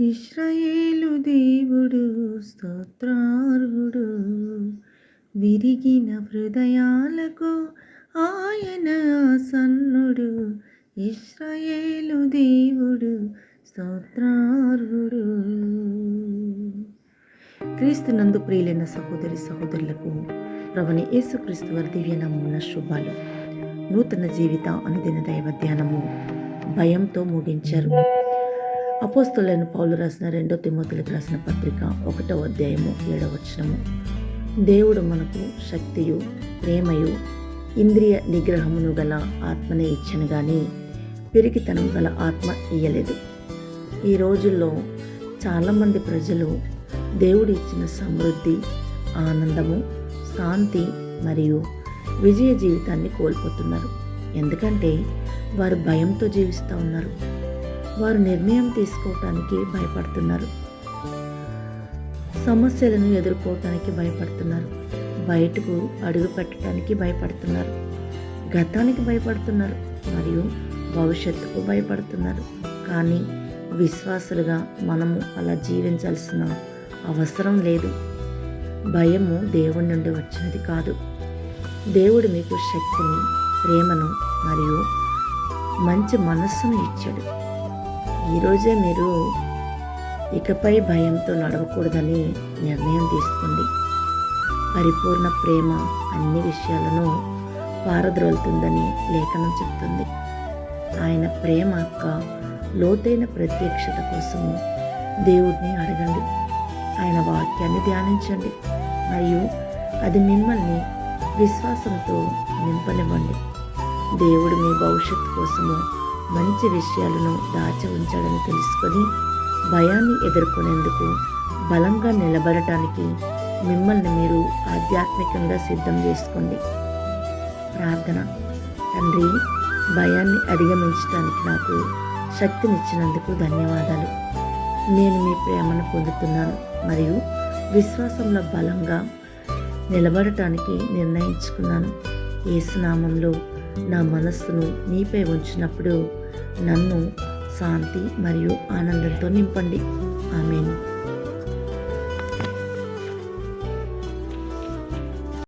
ఇస్రాయేలు దేవుడు స్తోత్రార్హుడు. విరిగిన హృదయాలకు ఆయన సన్నుడు ఇస్రాయేలు దేవుడు స్తోత్రార్హుడు. క్రీస్తునందు ప్రియులైన సహోదరి సహోదరులకు ప్రభుని యేసుక్రీస్తు వారి దివ్యనామమున శుభాలు. నూతన జీవిత అనుదిన దైవ ధ్యానము భయంతో ముగించారు. అపోస్తులైన పౌలు రాసిన రెండో తిమోతులకు రాసిన పత్రిక ఒకటో అధ్యాయము ఏడవ వచనము. దేవుడు మనకు శక్తియు ప్రేమయు ఇంద్రియ నిగ్రహమును గల ఆత్మనే ఇచ్చను కానీ పిరికితనం గల ఆత్మ ఇయ్యలేదు. ఈ రోజుల్లో చాలామంది ప్రజలు దేవుడు ఇచ్చిన సమృద్ధి ఆనందము శాంతి మరియు విజయ జీవితాన్ని కోల్పోతున్నారు. ఎందుకంటే వారు భయంతో జీవిస్తూ ఉన్నారు. వారు నిర్ణయం తీసుకోవటానికి భయపడుతున్నారు. సమస్యలను ఎదుర్కోవటానికి భయపడుతున్నారు. బయటకు అడుగు పెట్టడానికి భయపడుతున్నారు. గతానికి భయపడుతున్నారు. మరియు భవిష్యత్తుకు భయపడుతున్నారు. కానీ విశ్వాసులుగా మనము అలా జీవించాల్సిన అవసరం లేదు. భయము దేవుడి నుండి వచ్చినది కాదు. దేవుడు మీకు శక్తిని ప్రేమను మరియు మంచి మనస్సును ఇచ్చాడు. ఈరోజే మీరు ఇకపై భయంతో నడవకూడదని నిర్ణయం తీసుకోండి. పరిపూర్ణ ప్రేమ అన్ని విషయాలను పారద్రోలుతుందని లేఖనం చెప్తుంది. ఆయన ప్రేమ యొక్క లోతైన ప్రత్యక్షత కోసము దేవుడిని అడగండి. ఆయన వాక్యాన్ని ధ్యానించండి మరియు అది మిమ్మల్ని విశ్వాసంతో నింపనివ్వండి. దేవుడు మీ భవిష్యత్తు కోసము మంచి విషయాలను దాచి ఉంచాడని తెలుసుకొని భయాన్ని ఎదుర్కొనేందుకు బలంగా నిలబడటానికి మిమ్మల్ని మీరు ఆధ్యాత్మికంగా సిద్ధం చేసుకోండి. ప్రార్థన. తండ్రి భయాన్ని అధిగమించడానికి నాకు శక్తినిచ్చినందుకు ధన్యవాదాలు. నేను మీ ప్రేమను పొందుతున్నాను మరియు విశ్వాసంలో బలంగా నిలబడటానికి నిర్ణయించుకున్నాను. ఏసునామంలో నా మనస్సును నీపై ఉంచినప్పుడు నన్ను శాంతి మరియు ఆనందంతో నింపండి. ఆమెను.